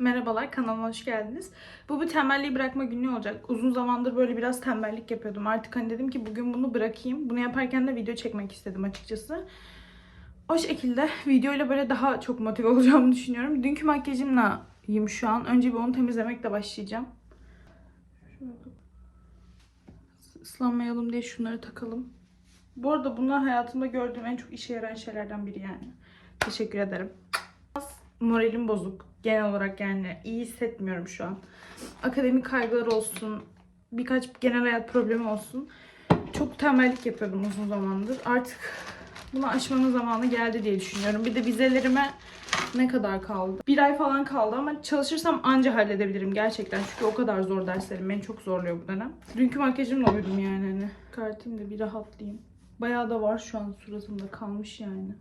Merhabalar kanalıma hoş geldiniz. Bu bir tembelliği bırakma günü olacak. Uzun zamandır böyle biraz tembellik yapıyordum. Artık hani dedim ki bugün bunu bırakayım. Bunu yaparken de video çekmek istedim açıkçası. O şekilde videoyla böyle daha çok motive olacağımı düşünüyorum. Dünkü makyajımla yiyeyim şu an. Önce bir onu temizlemekle başlayacağım. Şöyle ıslanmayalım diye şunları takalım. Bu arada bunlar hayatımda gördüğüm en çok işe yarayan şeylerden biri yani. Teşekkür ederim. Moralim bozuk. Genel olarak yani iyi hissetmiyorum şu an. Akademik kaygılar olsun, birkaç genel hayat problemi olsun. Çok tembellik yapıyordum uzun zamandır. Artık bunu aşmanın zamanı geldi diye düşünüyorum. Bir de vizelerime ne kadar kaldı? Bir ay falan kaldı ama çalışırsam anca halledebilirim gerçekten. Çünkü o kadar zor derslerim. Beni çok zorluyor bu dönem. Dünkü makyajımla uyudum yani hani. Kartayım da bir rahatlayayım. Bayağı da var şu an suratımda kalmış yani.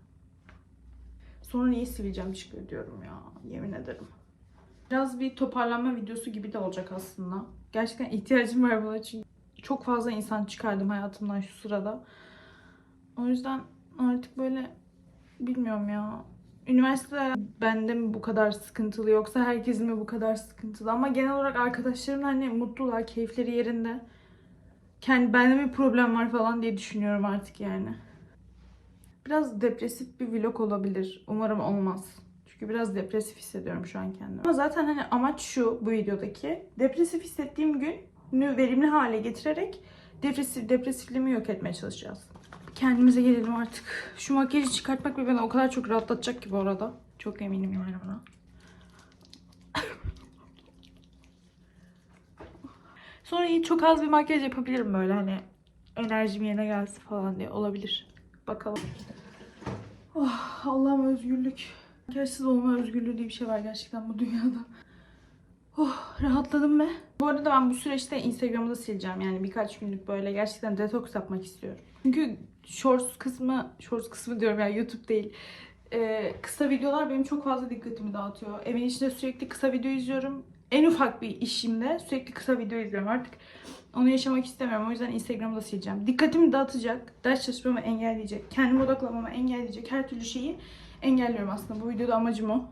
Sonra neyi sileceğim çıkıyor diyorum ya. Yemin ederim. Biraz bir toparlanma videosu gibi de olacak aslında. Gerçekten ihtiyacım var buna çünkü çok fazla insan çıkardım hayatımdan şu sırada. O yüzden artık böyle bilmiyorum ya. Üniversite bende mi bu kadar sıkıntılı yoksa herkesin mi bu kadar sıkıntılı? Ama genel olarak arkadaşlarım hani mutlular, keyifleri yerinde. Kendi bende mi problem var falan diye düşünüyorum artık yani. Biraz depresif bir vlog olabilir. Umarım olmaz. Çünkü biraz depresif hissediyorum şu an kendimi. Ama zaten hani amaç şu bu videodaki. Depresif hissettiğim günü verimli hale getirerek depresif depresifliğimi yok etmeye çalışacağız. Kendimize gelelim artık. Şu makyajı çıkartmak beni o kadar çok rahatlatacak ki bu arada. Çok eminim yani buna. Sonra çok az bir makyaj yapabilirim böyle hani enerjim yerine gelsin falan diye olabilir. Bakalım. Oh, Allah'ım özgürlük. Makyajsız olma özgürlüğü diye bir şey var gerçekten bu dünyada. Oh, rahatladım be. Bu arada ben bu süreçte Instagram'ı da sileceğim. Yani birkaç günlük böyle gerçekten detoks yapmak istiyorum. Çünkü shorts kısmı, shorts kısmı diyorum yani YouTube değil. Ee, kısa videolar benim çok fazla dikkatimi dağıtıyor. Evin içinde sürekli kısa video izliyorum. En ufak bir işimde sürekli kısa video izliyorum artık. Onu yaşamak istemiyorum. O yüzden Instagram'ı da sileceğim. Dikkatimi dağıtacak, ders çalışmamı engelleyecek, kendime odaklanmamı engelleyecek her türlü şeyi engelliyorum aslında. Bu videoda amacım o.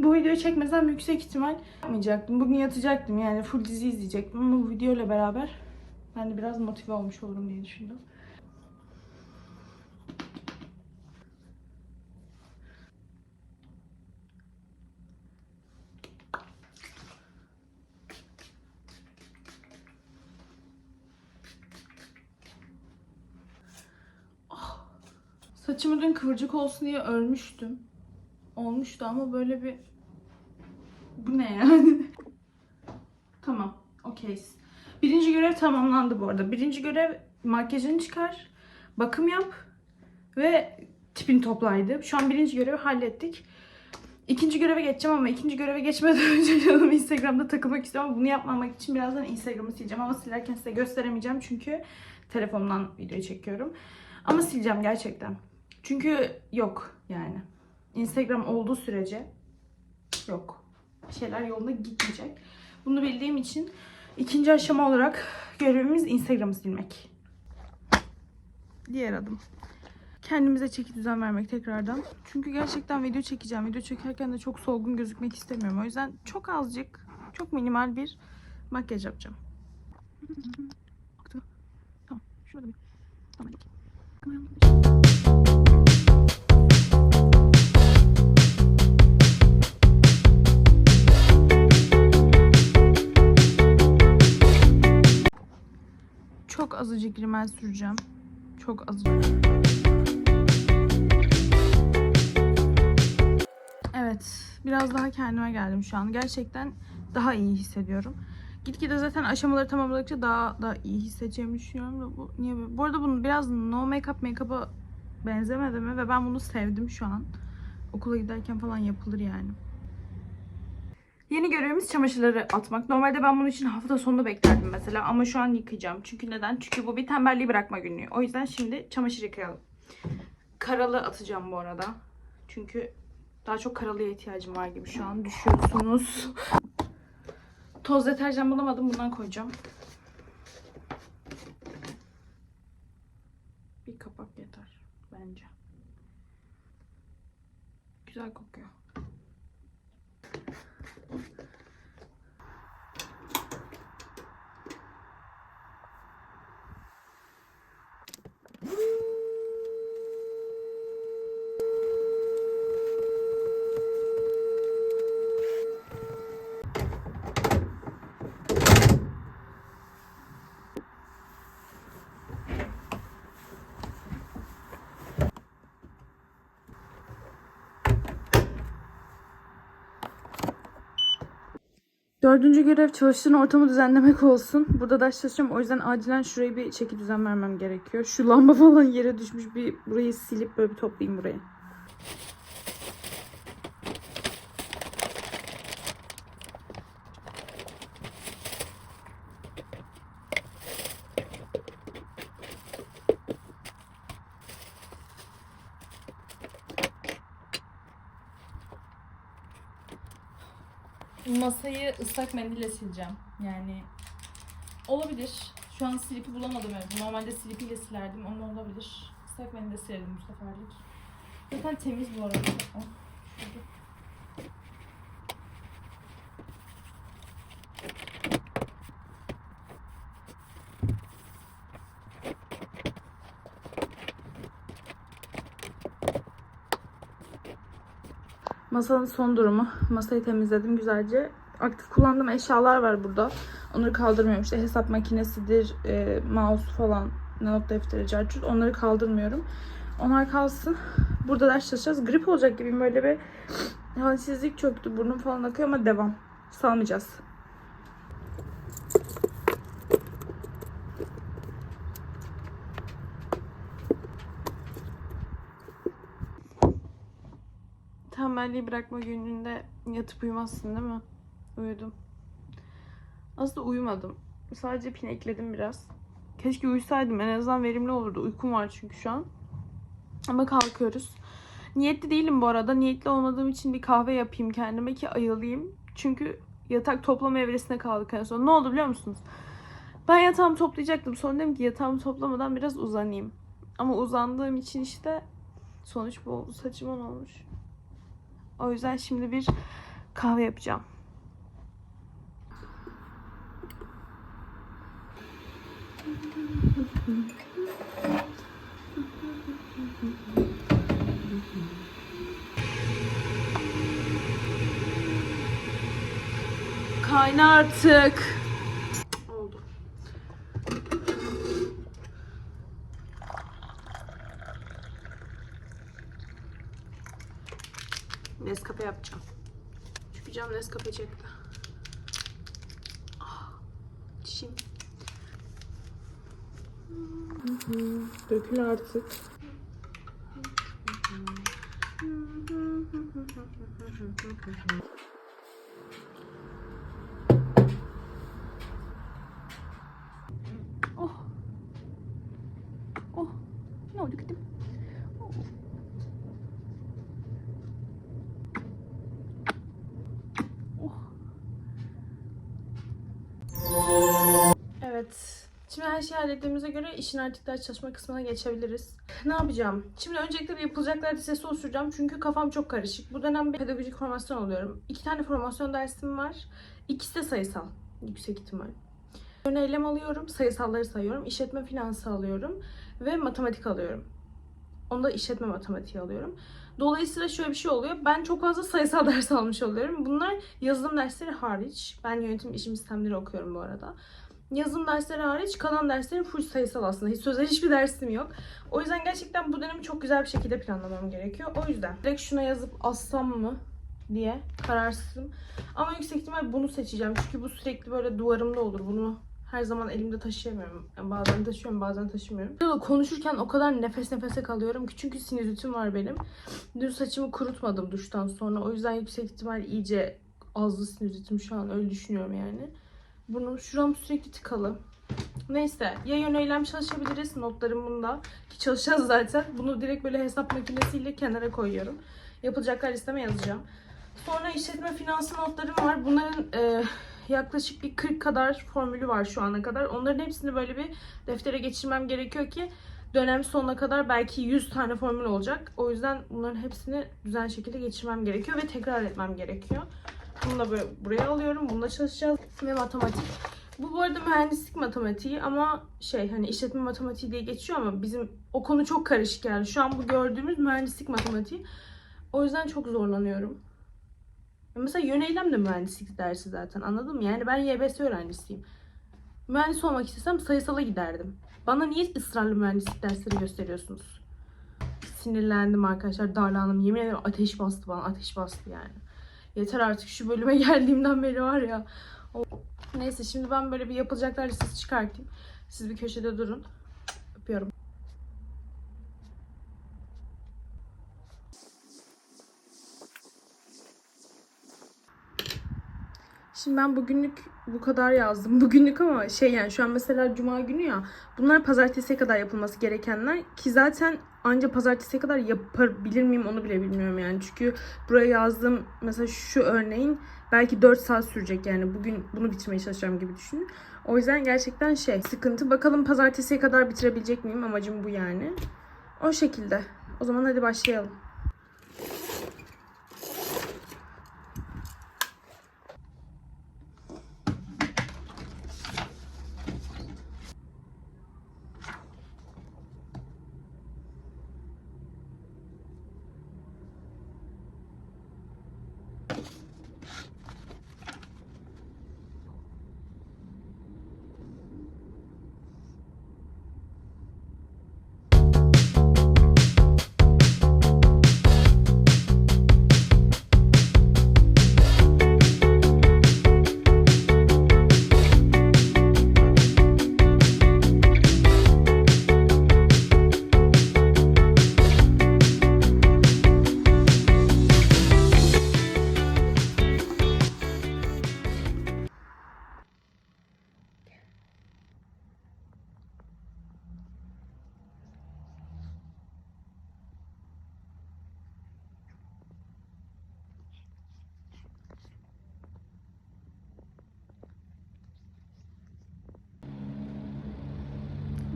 Bu videoyu çekmesem yüksek ihtimal yapmayacaktım. Bugün yatacaktım yani full dizi izleyecektim ama bu videoyla beraber ben de biraz motive olmuş olurum diye düşündüm. Saçımı dün kıvırcık olsun diye örmüştüm. Olmuştu ama böyle bir... Bu ne yani? tamam. Okeyiz. Birinci görev tamamlandı bu arada. Birinci görev makyajını çıkar, bakım yap ve tipini toplaydı. Şu an birinci görevi hallettik. İkinci göreve geçeceğim ama ikinci göreve geçmeden önce canım Instagram'da takılmak istiyorum. Bunu yapmamak için birazdan Instagram'ı sileceğim ama silerken size gösteremeyeceğim çünkü telefondan video çekiyorum. Ama sileceğim gerçekten. Çünkü yok yani. Instagram olduğu sürece yok. Bir şeyler yolunda gitmeyecek. Bunu bildiğim için ikinci aşama olarak görevimiz Instagram'ı silmek. Diğer adım. Kendimize çeki düzen vermek tekrardan. Çünkü gerçekten video çekeceğim. Video çekerken de çok solgun gözükmek istemiyorum. O yüzden çok azıcık, çok minimal bir makyaj yapacağım. Tamam. Şurada bir. Tamam. Çok azıcık rimel süreceğim. Çok azıcık. Evet. Biraz daha kendime geldim şu an. Gerçekten daha iyi hissediyorum. Gitgide zaten aşamaları tamamladıkça daha da iyi hissedeceğimi düşünüyorum. Da bu niye böyle? Bu arada bunu biraz no make up make up'a benzemedi mi? Ve ben bunu sevdim şu an. Okula giderken falan yapılır yani. Yeni görevimiz çamaşırları atmak. Normalde ben bunun için hafta sonunu beklerdim mesela ama şu an yıkayacağım. Çünkü neden? Çünkü bu bir tembelliği bırakma günü. O yüzden şimdi çamaşır yıkayalım. Karalı atacağım bu arada. Çünkü daha çok karalıya ihtiyacım var gibi şu an. Düşüyorsunuz. Toz deterjan bulamadım. Bundan koyacağım. Bir kapak yeter bence. Güzel kokuyor. Dördüncü görev çalıştığın ortamı düzenlemek olsun. Burada ders çalışacağım. O yüzden acilen şurayı bir çeki düzen vermem gerekiyor. Şu lamba falan yere düşmüş. Bir burayı silip böyle bir toplayayım burayı. Masayı ıslak mendille sileceğim. Yani olabilir. Şu an silipi bulamadım evde. Normalde silipiyle silerdim ama olabilir. Islak mendille silerim bu seferlik. Zaten temiz bu arada. Masanın son durumu. Masayı temizledim güzelce. Aktif kullandığım eşyalar var burada. Onları kaldırmıyorum. İşte hesap makinesidir, e, mouse falan, not defteri, cartçut. Onları kaldırmıyorum. Onlar kalsın. Burada ders çalışacağız. Grip olacak gibiyim. Böyle bir halsizlik çöktü. Burnum falan akıyor ama devam. Salmayacağız. Tembelliği bırakma gününde yatıp uyumazsın değil mi? Uyudum. Aslında uyumadım. Sadece pinekledim biraz. Keşke uyusaydım. En azından verimli olurdu. Uykum var çünkü şu an. Ama kalkıyoruz. Niyetli değilim bu arada. Niyetli olmadığım için bir kahve yapayım kendime ki ayılayım. Çünkü yatak toplama evresine kaldık en son. Ne oldu biliyor musunuz? Ben yatağımı toplayacaktım. Sonra dedim ki yatağımı toplamadan biraz uzanayım. Ama uzandığım için işte sonuç bu oldu. Saçıma olmuş? O yüzden şimdi bir kahve yapacağım. Kayna artık. Oldu. Nescafe yapacağım. Çünkü canım Nescafe çekti. Ah, Dişim. Dökül artık. Oh. Oh. Ne oldu gittim? Oh. Oh. Evet. Şimdi her şeyi hallettiğimize göre işin artık ders çalışma kısmına geçebiliriz. Ne yapacağım? Şimdi öncelikle bir yapılacaklar listesi oluşturacağım. Çünkü kafam çok karışık. Bu dönem bir pedagojik formasyon alıyorum. İki tane formasyon dersim var. İkisi de sayısal. Yüksek ihtimal. Yöneylem alıyorum. Sayısalları sayıyorum. İşletme finansı alıyorum. Ve matematik alıyorum. Onda işletme matematiği alıyorum. Dolayısıyla şöyle bir şey oluyor. Ben çok fazla sayısal ders almış oluyorum. Bunlar yazılım dersleri hariç. Ben yönetim işim sistemleri okuyorum bu arada. Yazılım dersleri hariç kalan derslerim full sayısal aslında. Hiç sözel hiçbir dersim yok. O yüzden gerçekten bu dönemi çok güzel bir şekilde planlamam gerekiyor. O yüzden direkt şuna yazıp assam mı diye kararsızım. Ama yüksek ihtimal bunu seçeceğim. Çünkü bu sürekli böyle duvarımda olur. Bunu her zaman elimde taşıyamıyorum. Yani bazen taşıyorum bazen taşımıyorum. Konuşurken o kadar nefes nefese kalıyorum ki çünkü sinüzitim var benim. Dün saçımı kurutmadım duştan sonra. O yüzden yüksek ihtimal iyice azlı sinüzitim şu an öyle düşünüyorum yani. Burnum şuram sürekli tıkalı. Neyse ya yöneylem çalışabiliriz notlarım bunda. Ki çalışacağız zaten. Bunu direkt böyle hesap makinesiyle kenara koyuyorum. Yapılacaklar listeme yazacağım. Sonra işletme finansı notlarım var. Bunların e, yaklaşık bir 40 kadar formülü var şu ana kadar. Onların hepsini böyle bir deftere geçirmem gerekiyor ki dönem sonuna kadar belki 100 tane formül olacak. O yüzden bunların hepsini düzenli şekilde geçirmem gerekiyor ve tekrar etmem gerekiyor. Bunu da böyle buraya alıyorum. Bununla çalışacağız. Ve matematik. Bu bu arada mühendislik matematiği ama şey hani işletme matematiği diye geçiyor ama bizim o konu çok karışık yani. Şu an bu gördüğümüz mühendislik matematiği. O yüzden çok zorlanıyorum. Mesela yöneylem de mühendislik dersi zaten anladın mı? Yani ben YBS öğrencisiyim. Mühendis olmak istesem sayısala giderdim. Bana niye ısrarlı mühendislik dersleri gösteriyorsunuz? Sinirlendim arkadaşlar, darlandım. Yemin ederim ateş bastı bana, ateş bastı yani. Yeter artık şu bölüme geldiğimden beri var ya. Neyse şimdi ben böyle bir yapılacaklar listesi çıkartayım. Siz bir köşede durun. Öpüyorum. Şimdi ben bugünlük bu kadar yazdım. Bugünlük ama şey yani şu an mesela cuma günü ya. Bunlar pazartesiye kadar yapılması gerekenler ki zaten anca pazartesiye kadar yapabilir miyim onu bile bilmiyorum yani. Çünkü buraya yazdığım mesela şu örneğin belki 4 saat sürecek yani. Bugün bunu bitirmeye çalışacağım gibi düşünün. O yüzden gerçekten şey sıkıntı. Bakalım pazartesiye kadar bitirebilecek miyim? Amacım bu yani. O şekilde. O zaman hadi başlayalım.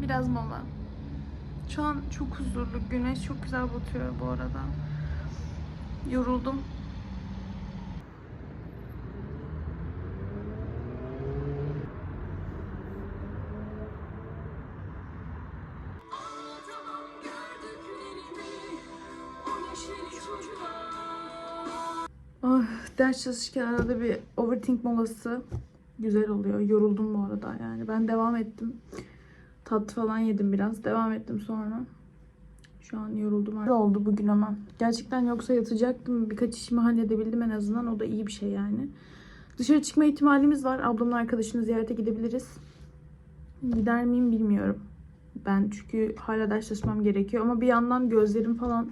Biraz mola. Şu an çok huzurlu. Güneş çok güzel batıyor bu arada. Yoruldum. Ah, ders çalışırken arada bir overthink molası güzel oluyor. Yoruldum bu arada yani. Ben devam ettim. Tat falan yedim biraz. Devam ettim sonra. Şu an yoruldum. Öyle oldu bugün ama. Gerçekten yoksa yatacaktım. Birkaç işimi halledebildim en azından. O da iyi bir şey yani. Dışarı çıkma ihtimalimiz var. Ablamın arkadaşını ziyarete gidebiliriz. Gider miyim bilmiyorum. Ben çünkü hala ders çalışmam gerekiyor. Ama bir yandan gözlerim falan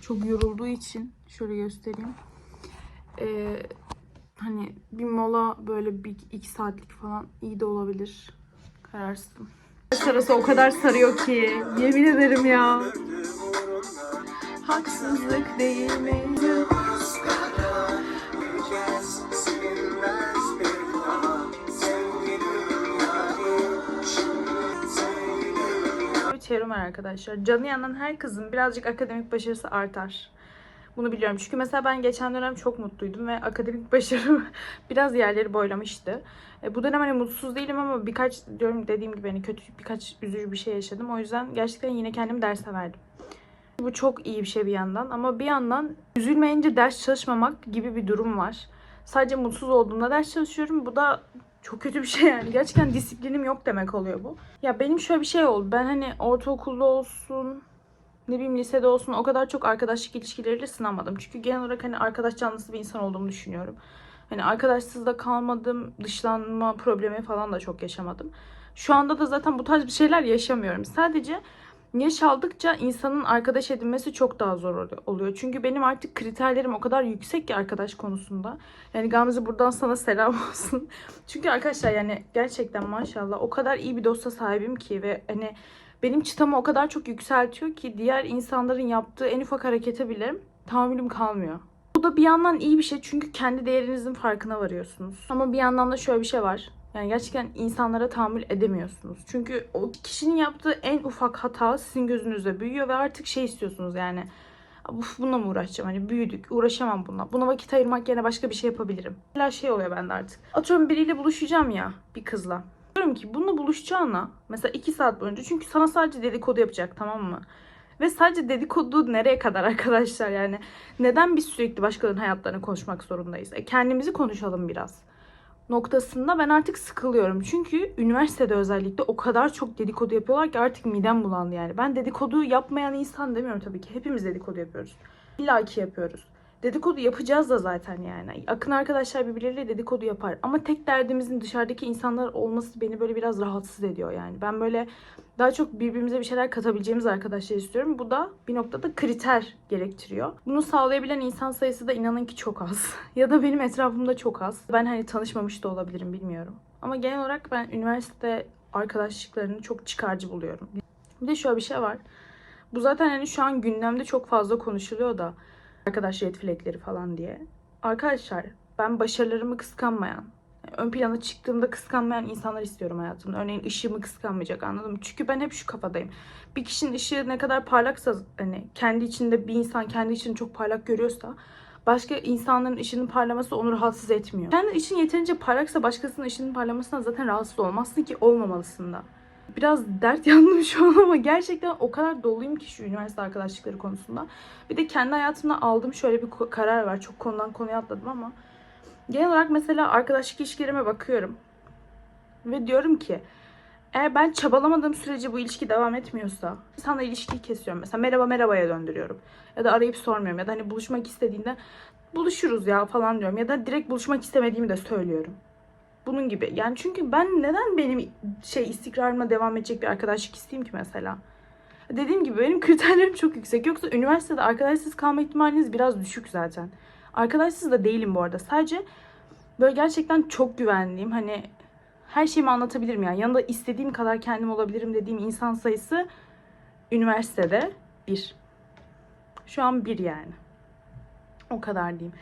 çok yorulduğu için şöyle göstereyim. Ee, hani bir mola böyle bir iki saatlik falan iyi de olabilir. Kararsızım. Sarısı o kadar sarıyor ki. Yemin ederim ya. Haksızlık değil mi? Var arkadaşlar. Canı yanan her kızın birazcık akademik başarısı artar. Bunu biliyorum. Çünkü mesela ben geçen dönem çok mutluydum ve akademik başarım biraz yerleri boylamıştı. E, bu dönem hani mutsuz değilim ama birkaç diyorum dediğim gibi hani kötü birkaç üzücü bir şey yaşadım. O yüzden gerçekten yine kendimi derse verdim. Bu çok iyi bir şey bir yandan ama bir yandan üzülmeyince ders çalışmamak gibi bir durum var. Sadece mutsuz olduğumda ders çalışıyorum. Bu da çok kötü bir şey yani. Gerçekten disiplinim yok demek oluyor bu. Ya benim şöyle bir şey oldu. Ben hani ortaokulda olsun, ne bileyim lisede olsun o kadar çok arkadaşlık ilişkileriyle sınamadım. Çünkü genel olarak hani arkadaş canlısı bir insan olduğumu düşünüyorum. Hani arkadaşsız da kalmadım, dışlanma problemi falan da çok yaşamadım. Şu anda da zaten bu tarz bir şeyler yaşamıyorum. Sadece yaş aldıkça insanın arkadaş edinmesi çok daha zor oluyor-. Çünkü benim artık kriterlerim o kadar yüksek ki arkadaş konusunda. Yani Gamze buradan sana selam olsun. Çünkü arkadaşlar yani gerçekten maşallah o kadar iyi bir dosta sahibim ki ve hani benim çıtamı o kadar çok yükseltiyor ki diğer insanların yaptığı en ufak harekete bile tahammülüm kalmıyor. Bu da bir yandan iyi bir şey çünkü kendi değerinizin farkına varıyorsunuz. Ama bir yandan da şöyle bir şey var. Yani gerçekten insanlara tahammül edemiyorsunuz. Çünkü o kişinin yaptığı en ufak hata sizin gözünüzde büyüyor ve artık şey istiyorsunuz yani. Uf bununla mı uğraşacağım? Hani büyüdük. Uğraşamam bununla. Buna vakit ayırmak yerine başka bir şey yapabilirim. Hala şey oluyor bende artık. Atıyorum biriyle buluşacağım ya bir kızla. Diyorum ki bununla buluşacağına mesela 2 saat boyunca çünkü sana sadece dedikodu yapacak tamam mı? Ve sadece dedikodu nereye kadar arkadaşlar yani? Neden biz sürekli başkalarının hayatlarını konuşmak zorundayız? E kendimizi konuşalım biraz noktasında ben artık sıkılıyorum. Çünkü üniversitede özellikle o kadar çok dedikodu yapıyorlar ki artık midem bulandı yani. Ben dedikodu yapmayan insan demiyorum tabii ki. Hepimiz dedikodu yapıyoruz. İlla ki yapıyoruz. Dedikodu yapacağız da zaten yani. Akın arkadaşlar birbirleriyle dedikodu yapar. Ama tek derdimizin dışarıdaki insanlar olması beni böyle biraz rahatsız ediyor yani. Ben böyle daha çok birbirimize bir şeyler katabileceğimiz arkadaşlar istiyorum. Bu da bir noktada kriter gerektiriyor. Bunu sağlayabilen insan sayısı da inanın ki çok az. ya da benim etrafımda çok az. Ben hani tanışmamış da olabilirim bilmiyorum. Ama genel olarak ben üniversite arkadaşlıklarını çok çıkarcı buluyorum. Bir de şöyle bir şey var. Bu zaten hani şu an gündemde çok fazla konuşuluyor da arkadaş red flagleri falan diye. Arkadaşlar ben başarılarımı kıskanmayan, ön plana çıktığımda kıskanmayan insanlar istiyorum hayatımda. Örneğin ışığımı kıskanmayacak anladın mı? Çünkü ben hep şu kafadayım. Bir kişinin ışığı ne kadar parlaksa hani kendi içinde bir insan kendi içini çok parlak görüyorsa başka insanların ışığının parlaması onu rahatsız etmiyor. Kendi için yeterince parlaksa başkasının ışığının parlamasına zaten rahatsız olmazsın ki olmamalısın da. Biraz dert yandım şu an ama gerçekten o kadar doluyum ki şu üniversite arkadaşlıkları konusunda. Bir de kendi hayatımda aldığım şöyle bir karar var. Çok konudan konuya atladım ama. Genel olarak mesela arkadaşlık ilişkilerime bakıyorum. Ve diyorum ki eğer ben çabalamadığım sürece bu ilişki devam etmiyorsa insanla ilişkiyi kesiyorum. Mesela merhaba merhabaya döndürüyorum. Ya da arayıp sormuyorum. Ya da hani buluşmak istediğinde buluşuruz ya falan diyorum. Ya da direkt buluşmak istemediğimi de söylüyorum. Bunun gibi. Yani çünkü ben neden benim şey istikrarıma devam edecek bir arkadaşlık isteyeyim ki mesela? Dediğim gibi benim kriterlerim çok yüksek. Yoksa üniversitede arkadaşsız kalma ihtimaliniz biraz düşük zaten. Arkadaşsız da değilim bu arada. Sadece böyle gerçekten çok güvendiğim hani her şeyimi anlatabilirim yani. Yanında istediğim kadar kendim olabilirim dediğim insan sayısı üniversitede bir. Şu an bir yani. O kadar diyeyim.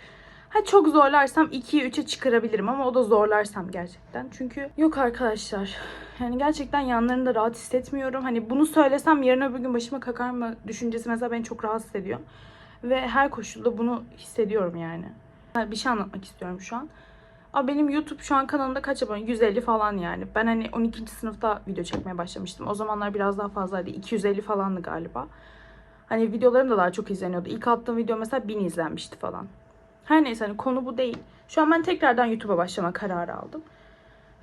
Ha çok zorlarsam 2'ye 3'e çıkarabilirim ama o da zorlarsam gerçekten. Çünkü yok arkadaşlar. Yani gerçekten yanlarında rahat hissetmiyorum. Hani bunu söylesem yarın öbür gün başıma kakar mı düşüncesi mesela beni çok rahatsız ediyor. Ve her koşulda bunu hissediyorum yani. Bir şey anlatmak istiyorum şu an. Ama benim YouTube şu an kanalımda kaç abone? 150 falan yani. Ben hani 12. sınıfta video çekmeye başlamıştım. O zamanlar biraz daha fazlaydı. 250 falandı galiba. Hani videolarım da daha çok izleniyordu. İlk attığım video mesela 1000 izlenmişti falan. Her neyse hani konu bu değil. Şu an ben tekrardan YouTube'a başlama kararı aldım.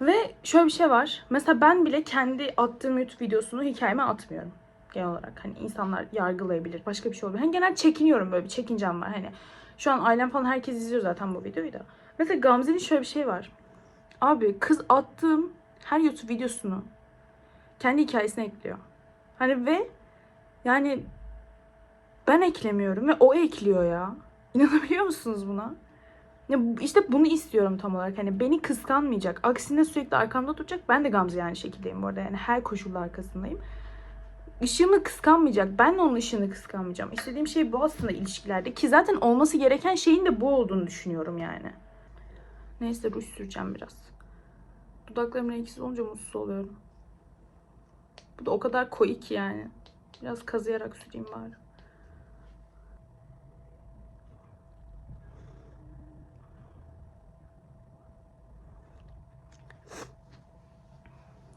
Ve şöyle bir şey var. Mesela ben bile kendi attığım YouTube videosunu hikayeme atmıyorum. Genel olarak hani insanlar yargılayabilir. Başka bir şey olabilir. Hani genel çekiniyorum böyle bir çekincem var. Hani şu an ailem falan herkes izliyor zaten bu videoyu da. Mesela Gamze'nin şöyle bir şey var. Abi kız attığım her YouTube videosunu kendi hikayesine ekliyor. Hani ve yani ben eklemiyorum ve o ekliyor ya. İnanabiliyor musunuz buna? Ya işte bunu istiyorum tam olarak. Hani beni kıskanmayacak. Aksine sürekli arkamda duracak. Ben de Gamze yani şekildeyim bu arada. Yani her koşulda arkasındayım. Işığımı kıskanmayacak. Ben de onun ışığını kıskanmayacağım. İstediğim şey bu aslında ilişkilerde. Ki zaten olması gereken şeyin de bu olduğunu düşünüyorum yani. Neyse ruj süreceğim biraz. Dudaklarım renksiz olunca mutsuz oluyorum. Bu da o kadar koyu ki yani. Biraz kazıyarak süreyim bari.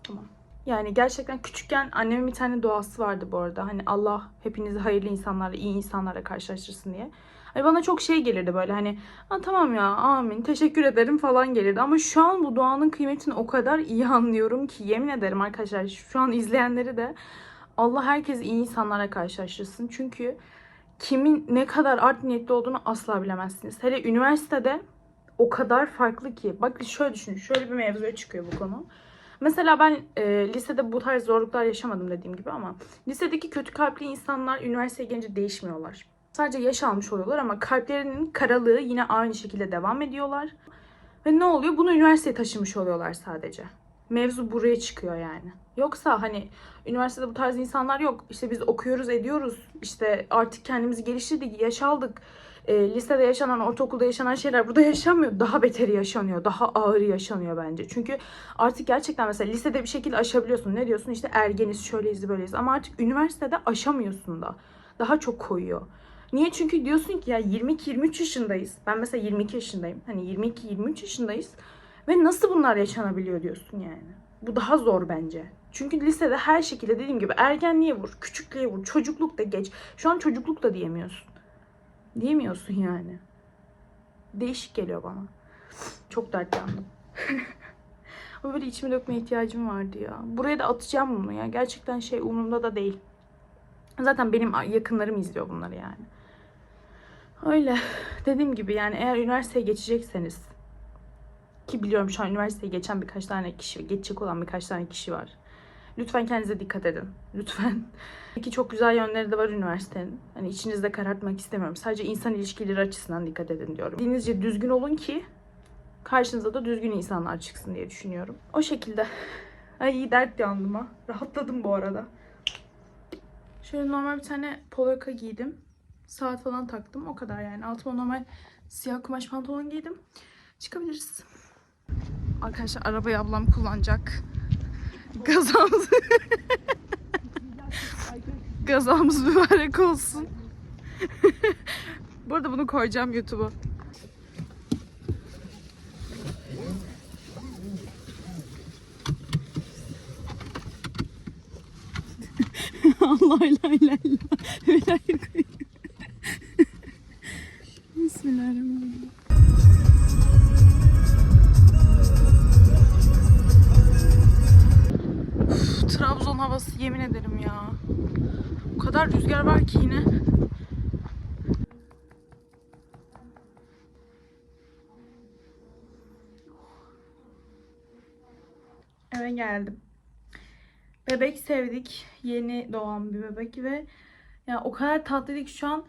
Tamam. Yani gerçekten küçükken annemin bir tane duası vardı bu arada. Hani Allah hepinizi hayırlı insanlarla, iyi insanlarla karşılaştırsın diye. Hani bana çok şey gelirdi böyle hani ha, tamam ya amin teşekkür ederim falan gelirdi. Ama şu an bu duanın kıymetini o kadar iyi anlıyorum ki yemin ederim arkadaşlar şu an izleyenleri de Allah herkesi iyi insanlara karşılaştırsın. Çünkü kimin ne kadar art niyetli olduğunu asla bilemezsiniz. Hele üniversitede o kadar farklı ki. Bak şöyle düşünün. Şöyle bir mevzuya çıkıyor bu konu. Mesela ben e, lisede bu tarz zorluklar yaşamadım dediğim gibi ama lisedeki kötü kalpli insanlar üniversiteye gelince değişmiyorlar. Sadece yaş almış oluyorlar ama kalplerinin karalığı yine aynı şekilde devam ediyorlar. Ve ne oluyor? Bunu üniversiteye taşımış oluyorlar sadece. Mevzu buraya çıkıyor yani. Yoksa hani üniversitede bu tarz insanlar yok. İşte biz okuyoruz, ediyoruz. İşte artık kendimizi geliştirdik, yaş aldık. E, lisede yaşanan, ortaokulda yaşanan şeyler burada yaşanmıyor. Daha beteri yaşanıyor. Daha ağır yaşanıyor bence. Çünkü artık gerçekten mesela lisede bir şekilde aşabiliyorsun. Ne diyorsun? İşte ergeniz, şöyleyiz, böyleyiz. Ama artık üniversitede aşamıyorsun da. Daha çok koyuyor. Niye? Çünkü diyorsun ki ya 22-23 yaşındayız. Ben mesela 22 yaşındayım. Hani 22-23 yaşındayız. Ve nasıl bunlar yaşanabiliyor diyorsun yani. Bu daha zor bence. Çünkü lisede her şekilde dediğim gibi ergenliğe vur, küçüklüğe vur, çocukluk da geç. Şu an çocukluk da diyemiyorsun. Diyemiyorsun yani. Değişik geliyor bana. Çok dertlendim. Ama böyle içime dökmeye ihtiyacım vardı ya. Buraya da atacağım bunu ya. Gerçekten şey umurumda da değil. Zaten benim yakınlarım izliyor bunları yani. Öyle. Dediğim gibi yani eğer üniversiteye geçecekseniz ki biliyorum şu an üniversiteye geçen birkaç tane kişi, geçecek olan birkaç tane kişi var. Lütfen kendinize dikkat edin. Lütfen. Ki çok güzel yönleri de var üniversitenin. Hani içinizde karartmak istemiyorum. Sadece insan ilişkileri açısından dikkat edin diyorum. Dinizce düzgün olun ki karşınıza da düzgün insanlar çıksın diye düşünüyorum. O şekilde. Ay iyi dert yandım ha. Rahatladım bu arada. Şöyle normal bir tane polo yaka giydim. Saat falan taktım. O kadar yani. Altıma normal siyah kumaş pantolon giydim. Çıkabiliriz. Arkadaşlar arabayı ablam kullanacak. Gazamız Gazamız mübarek olsun. Bu arada bunu koyacağım YouTube'a. Allah la ilahe illa. Bismillahirrahmanirrahim. Kadar rüzgar var ki yine. Eve geldim. Bebek sevdik. Yeni doğan bir bebek ve ya o kadar tatlıydı şu an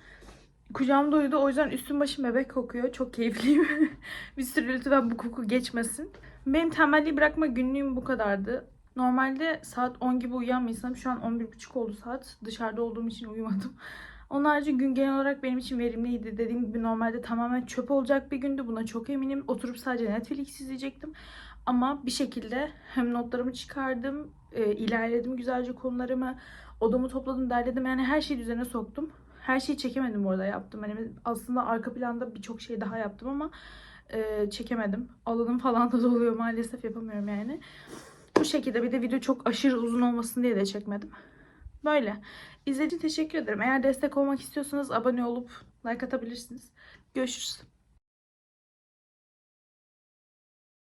kucağımda uyudu. O yüzden üstüm başım bebek kokuyor. Çok keyifliyim. bir sürü lütfen bu koku geçmesin. Benim tembelliği bırakma günlüğüm bu kadardı. Normalde saat 10 gibi uyuyan bir insanım. Şu an 11.30 oldu saat. Dışarıda olduğum için uyumadım. Onun harici gün genel olarak benim için verimliydi. Dediğim gibi normalde tamamen çöp olacak bir gündü. Buna çok eminim. Oturup sadece Netflix izleyecektim. Ama bir şekilde hem notlarımı çıkardım, e, ilerledim güzelce konularımı, odamı topladım, derledim. Yani her şeyi düzene soktum. Her şeyi çekemedim orada yaptım. Hani aslında arka planda birçok şey daha yaptım ama e, çekemedim. Alanım falan da doluyor maalesef yapamıyorum yani. Bu şekilde bir de video çok aşırı uzun olmasın diye de çekmedim. Böyle. İzlediğiniz teşekkür ederim. Eğer destek olmak istiyorsanız abone olup like atabilirsiniz. Görüşürüz.